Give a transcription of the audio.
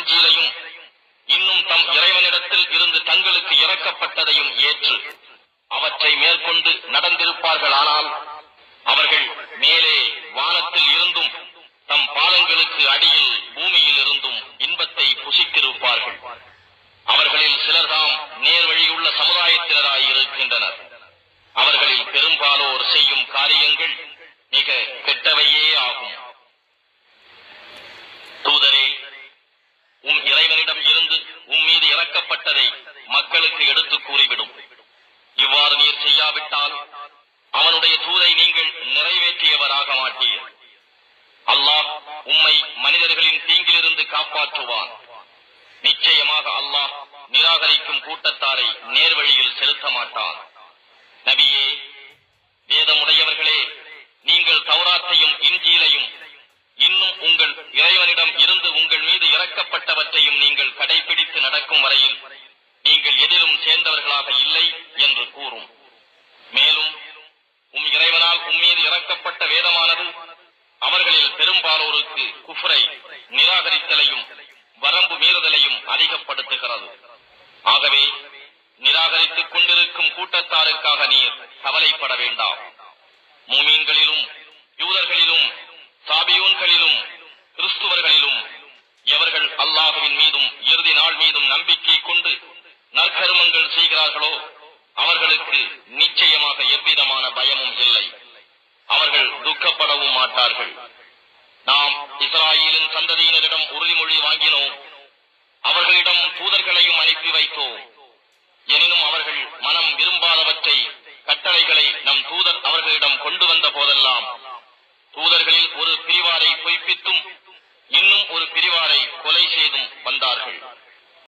இஞ்சியிலையும் இன்னும் தம் இறைவனிடத்தில் இருந்து தங்களுக்கு இறக்கப்பட்டதையும் ஏற்று அவற்றை மேற்கொண்டு நடந்திருப்பார்கள். ஆனால் அவர்கள் மேலே வானத்தில் இருந்தும் தம் பாதங்களுக்கு அடியில் பூமியில் இருந்தும் இன்பத்தை புசித்திருப்பார்கள். அவர்களில் சிலர்தாம் நேர்வழியுள்ள சமுதாயத்தினராய் இருக்கின்றனர் அவர்களில் பெரும்பாலோர் செய்யும் காரியங்கள் மிக கெட்டவையே ஆகும் தூதரே உம் இறைவனிடம் இருந்து உம் செய்யப்பட்டதை மக்களுக்கு எடுத்து கூறிவிடும். இவ்வாறு நீர் செய்யாவிட்டால் அவனுடைய தூதை நீங்கள் நிறைவேற்றியவராக மாட்டீர். அல்லாஹ் உம்மை மனிதர்களின் தீங்கிலிருந்து காப்பாற்றுவான். நிச்சயமாக அல்லாஹ் நிராகரிக்கும் கூட்டத்தாரை நேர்வழியில் செலுத்த மாட்டான். நபியே வேதமுடையவர்களே நீங்கள் தௌராத்தையும் இஞ்சியிலையும் இன்னும் உங்கள் இறைவனிடம் இருந்து உங்கள் மீது இறக்கப்பட்டவற்றை நடக்கும் வரையில் நீங்கள் எதிலும் சேர்ந்தவர்களாக இல்லை என்று கூறும். மேலும் உம் இறைவனால் உம்மீது இறக்கப்பட்ட வேதமானது அவர்களில் பெரும்பாலோருக்கு குஃப்ரை நிராகரித்தலையும் வரம்பு மீறுதலையும் அதிகப்படுத்துகிறது. ஆகவே நிராகரித்துக் கொண்டிருக்கும் கூட்டத்தாருக்காக நீர் கவலைப்பட வேண்டாம். மூமீன்களிலும் யூதர்களிலும் சாபியூன்களிலும் அகர்மங்கள் செய்கிறார்களோ அவர்களுக்கு நிச்சயமாக எவ்விதமான பயமும் இல்லை. அவர்கள் துக்கப்படவும் மாட்டார்கள். நாம் இஸ்ராயலின் சந்ததியினரிடம் உறுதிமொழி வாங்கினோம். அவர்களிடம் தூதர்களையும் அனுப்பி வைத்தோம். எனினும் அவர்கள் மனம் விரும்பாதவற்றை கட்டளைகளை நம் தூதர் அவர்களிடம் கொண்டு வந்த போதெல்லாம் தூதர்களில் ஒரு பிரிவாரை பொய்ப்பித்தும் இன்னும் ஒரு பிரிவாரை கொலை செய்தும் வந்தார்கள்.